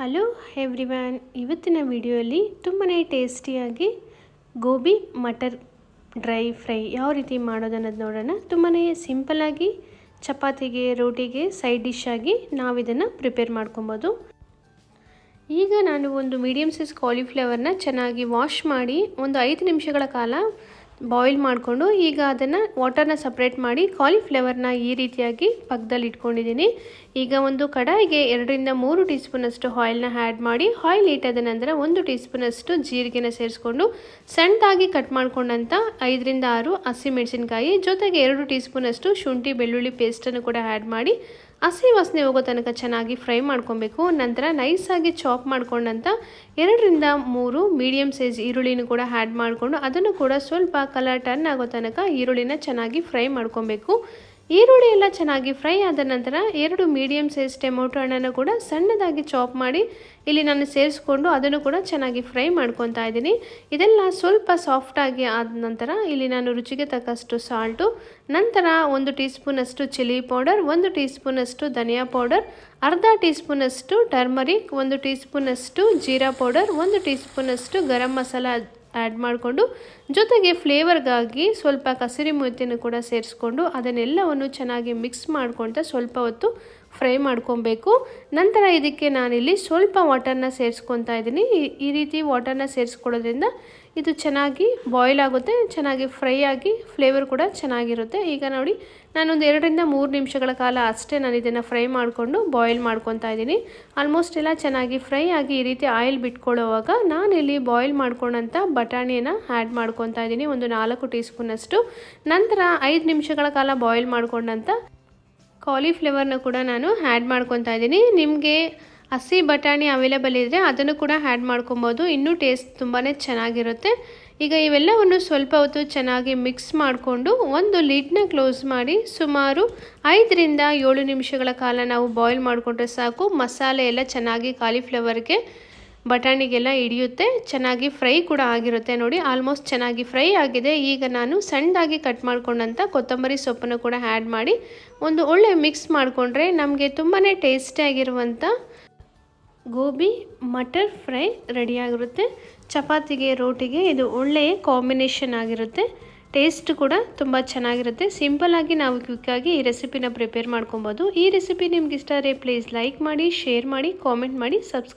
Hello ಎವ್ರಿವ್ಯಾನ್ ಇವತ್ತಿನ ವಿಡಿಯೋಲಿ ತುಂಬಾ ಟೇಸ್ಟಿಯಾಗಿ ಗೋಬಿ ಮಟರ್ ಡ್ರೈ ಫ್ರೈ ಯಾವ ರೀತಿ ಮಾಡೋದನ್ನೋದು ನೋಡೋಣ. ತುಂಬಾ ಸಿಂಪಲಾಗಿ ಚಪಾತಿಗೆ, ರೋಟಿಗೆ, ಸೈಡ್ ಡಿಶ್ ಆಗಿ ನಾವು ಇದನ್ನು ಪ್ರಿಪೇರ್ ಮಾಡ್ಕೊಬೋದು. ಈಗ ನಾನು ಒಂದು ಮೀಡಿಯಮ್ ಸೈಜ್ ಕಾಲಿಫ್ಲವರ್ನ ಚೆನ್ನಾಗಿ ವಾಶ್ ಮಾಡಿ ಒಂದು ಐದು ನಿಮಿಷಗಳ ಕಾಲ ಬಾಯ್ಲ್ ಮಾಡಿಕೊಂಡು ಈಗ ಅದನ್ನು ವಾಟರ್ನ ಸಪ್ರೇಟ್ ಮಾಡಿ ಕಾಲಿಫ್ಲವರ್ನ ಈ ರೀತಿಯಾಗಿ ಪಕ್ಕದಲ್ಲಿ ಇಟ್ಕೊಂಡಿದ್ದೀನಿ. ಈಗ ಒಂದು ಕಡಾಯಿಗೆ ಎರಡರಿಂದ ಮೂರು ಟೀ ಸ್ಪೂನಷ್ಟು ಆಯಿಲ್ನ ಆ್ಯಡ್ ಮಾಡಿ ಆಯಿಲ್ ಇಟ್ಟಾದ ನಂತರ ಒಂದು ಟೀ ಸ್ಪೂನಷ್ಟು ಜೀರಿಗೆನ ಸೇರಿಸ್ಕೊಂಡು ಸಣ್ಣದಾಗಿ ಕಟ್ ಮಾಡ್ಕೊಂಡಂಥ ಐದರಿಂದ ಆರು ಹಸಿಮೆಣಸಿನ್ಕಾಯಿ ಜೊತೆಗೆ ಎರಡು ಟೀ ಸ್ಪೂನಷ್ಟು ಶುಂಠಿ ಬೆಳ್ಳುಳ್ಳಿ ಪೇಸ್ಟನ್ನು ಕೂಡ ಆ್ಯಡ್ ಮಾಡಿ ಹಸಿ ವಾಸನೆ ಹೋಗೋ ತನಕ ಚೆನ್ನಾಗಿ ಫ್ರೈ ಮಾಡ್ಕೊಬೇಕು. ನಂತರ ನೈಸಾಗಿ ಚಾಪ್ ಮಾಡ್ಕೊಂಡಂಥ ಎರಡರಿಂದ ಮೂರು ಮೀಡಿಯಮ್ ಸೈಜ್ ಈರುಳ್ಳಿನೂ ಕೂಡ ಆ್ಯಡ್ ಮಾಡಿಕೊಂಡು ಅದನ್ನು ಕೂಡ ಸ್ವಲ್ಪ ಕಲರ್ ಟರ್ನ್ ಆಗೋ ತನಕ ಈರುಳ್ಳಿನ ಚೆನ್ನಾಗಿ ಫ್ರೈ ಮಾಡ್ಕೊಬೇಕು. ಈರುಳ್ಳಿ ಎಲ್ಲ ಚೆನ್ನಾಗಿ ಫ್ರೈ ಆದ ನಂತರ ಎರಡು ಮೀಡಿಯಮ್ ಸೈಜ್ ಟೊಮೊಟೊ ಹಣ್ಣನ್ನು ಕೂಡ ಸಣ್ಣದಾಗಿ ಚಾಪ್ ಮಾಡಿ ಇಲ್ಲಿ ನಾನು ಸೇರಿಸ್ಕೊಂಡು ಅದನ್ನು ಕೂಡ ಚೆನ್ನಾಗಿ ಫ್ರೈ ಮಾಡ್ಕೊತಾ ಇದ್ದೀನಿ. ಇದೆಲ್ಲ ಸ್ವಲ್ಪ ಸಾಫ್ಟಾಗಿ ಆದ ನಂತರ ಇಲ್ಲಿ ನಾನು ರುಚಿಗೆ ತಕ್ಕಷ್ಟು ಸಾಲ್ಟು ನಂತರ ಒಂದು ಟೀ ಸ್ಪೂನಷ್ಟು ಚಿಲ್ಲಿ ಪೌಡರ್ ಒಂದು ಟೀ ಸ್ಪೂನಷ್ಟು ಧನಿಯಾ ಪೌಡರ್ ಅರ್ಧ ಟೀ ಸ್ಪೂನಷ್ಟು ಟರ್ಮರಿಕ್ ಒಂದು ಟೀ ಸ್ಪೂನಷ್ಟು ಜೀರಾ ಪೌಡರ್ ಒಂದು ಟೀ ಸ್ಪೂನಷ್ಟು ಗರಂ ಮಸಾಲ ಆ್ಯಡ್ ಮಾಡಿಕೊಂಡು, ಜೊತೆಗೆ ಫ್ಲೇವರ್ಗಾಗಿ ಸ್ವಲ್ಪ ಕಸೂರಿ ಮೆಥಿಯನ್ನು ಕೂಡ ಸೇರಿಸ್ಕೊಂಡು ಅದನ್ನೆಲ್ಲವನ್ನು ಚೆನ್ನಾಗಿ ಮಿಕ್ಸ್ ಮಾಡ್ಕೊಳ್ತಾ ಸ್ವಲ್ಪ ಹೊತ್ತು ಫ್ರೈ ಮಾಡ್ಕೊಬೇಕು. ನಂತರ ಇದಕ್ಕೆ ನಾನಿಲ್ಲಿ ಸ್ವಲ್ಪ ವಾಟರ್ನ ಸೇರಿಸ್ಕೊತಾ ಇದ್ದೀನಿ. ಈ ರೀತಿ ವಾಟರ್ನ ಸೇರಿಸ್ಕೊಳ್ಳೋದ್ರಿಂದ ಇದು ಚೆನ್ನಾಗಿ ಬಾಯ್ಲ್ ಆಗುತ್ತೆ, ಚೆನ್ನಾಗಿ ಫ್ರೈ ಆಗಿ ಫ್ಲೇವರ್ ಕೂಡ ಚೆನ್ನಾಗಿರುತ್ತೆ. ಈಗ ನೋಡಿ, ನಾನೊಂದು ಎರಡರಿಂದ ಮೂರು ನಿಮಿಷಗಳ ಕಾಲ ಅಷ್ಟೇ ನಾನು ಇದನ್ನು ಫ್ರೈ ಮಾಡಿಕೊಂಡು ಬಾಯ್ಲ್ ಮಾಡ್ಕೊತಾ ಇದ್ದೀನಿ. ಆಲ್ಮೋಸ್ಟ್ ಎಲ್ಲ ಚೆನ್ನಾಗಿ ಫ್ರೈ ಆಗಿ ಈ ರೀತಿ ಆಯಿಲ್ ಬಿಟ್ಕೊಳ್ಳೋವಾಗ ನಾನಿಲ್ಲಿ ಬಾಯ್ಲ್ ಮಾಡ್ಕೊಂಡಂಥ ಬಟಾಣಿಯನ್ನು ಆ್ಯಡ್ ಮಾಡ್ಕೊತಾ ಇದ್ದೀನಿ, ಒಂದು ನಾಲ್ಕು ಟೀ ಸ್ಪೂನಷ್ಟು ನಂತರ ಐದು ನಿಮಿಷಗಳ ಕಾಲ ಬಾಯ್ಲ್ ಮಾಡ್ಕೊಂಡಂಥ ಕಾಲಿಫ್ಲವರ್ನ ಕೂಡ ನಾನು ಆ್ಯಡ್ ಮಾಡ್ಕೊತಾ ಇದ್ದೀನಿ. ನಿಮಗೆ ಹಸಿ ಬಟಾಣಿ ಅವೈಲೇಬಲ್ ಇದ್ದರೆ ಅದನ್ನು ಕೂಡ ಆ್ಯಡ್ ಮಾಡ್ಕೊಬೋದು. ಇನ್ನೂ ಟೇಸ್ಟ್ ತುಂಬಾ ಚೆನ್ನಾಗಿರುತ್ತೆ. ಈಗ ಇವೆಲ್ಲವನ್ನು ಸ್ವಲ್ಪ ಹೊತ್ತು ಚೆನ್ನಾಗಿ ಮಿಕ್ಸ್ ಮಾಡಿಕೊಂಡು ಒಂದು ಲಿಡ್ನ ಕ್ಲೋಸ್ ಮಾಡಿ ಸುಮಾರು ಐದರಿಂದ ಏಳು ನಿಮಿಷಗಳ ಕಾಲ ನಾವು ಬಾಯ್ಲ್ ಮಾಡಿಕೊಂಡ್ರೆ ಸಾಕು. ಮಸಾಲೆ ಎಲ್ಲ ಚೆನ್ನಾಗಿ ಕಾಲಿಫ್ಲವರ್ಗೆ ಬಟಾಣಿಗೆಲ್ಲ ಹಿಡಿಯುತ್ತೆ. ಚೆನ್ನಾಗಿ ಫ್ರೈ ಕೂಡ ಆಗಿರುತ್ತೆ ನೋಡಿ. ಆಲ್ಮೋಸ್ಟ್ ಚೆನ್ನಾಗಿ ಫ್ರೈ ಆಗಿದೆ. ಈಗ ನಾನು ಸಣ್ಣದಾಗಿ ಕಟ್ ಮಾಡ್ಕೊಂಡಂಥ ಕೊತ್ತಂಬರಿ ಸೊಪ್ಪನ್ನು ಕೂಡ ಆ್ಯಡ್ ಮಾಡಿ ಒಂದು ಒಳ್ಳೆ ಮಿಕ್ಸ್ ಮಾಡಿಕೊಂಡ್ರೆ ನಮಗೆ ತುಂಬಾ ಟೇಸ್ಟಿಯಾಗಿರುವಂಥ ಗೋಬಿ ಮಟರ್ ಫ್ರೈ ರೆಡಿಯಾಗಿರುತ್ತೆ ಚಪಾತಿಗೆ, ರೋಟಿಗೆ ಇದು ಒಳ್ಳೆಯ ಕಾಂಬಿನೇಷನ್ ಆಗಿರುತ್ತೆ. ಟೇಸ್ಟ್ ಕೂಡ ತುಂಬ ಚೆನ್ನಾಗಿರುತ್ತೆ. ಸಿಂಪಲ್ಲಾಗಿ ನಾವು ಕ್ವಿಕ್ಕಾಗಿ ಈ ರೆಸಿಪಿನ ಪ್ರಿಪೇರ್ ಮಾಡ್ಕೊಬೋದು. ಈ ರೆಸಿಪಿ ನಿಮ್ಗೆ ಇಷ್ಟ ಆದರೆ ಪ್ಲೀಸ್ ಲೈಕ್ ಮಾಡಿ, ಶೇರ್ ಮಾಡಿ, ಕಾಮೆಂಟ್ ಮಾಡಿ, ಸಬ್ಸ್ಕ್ರೈಬ್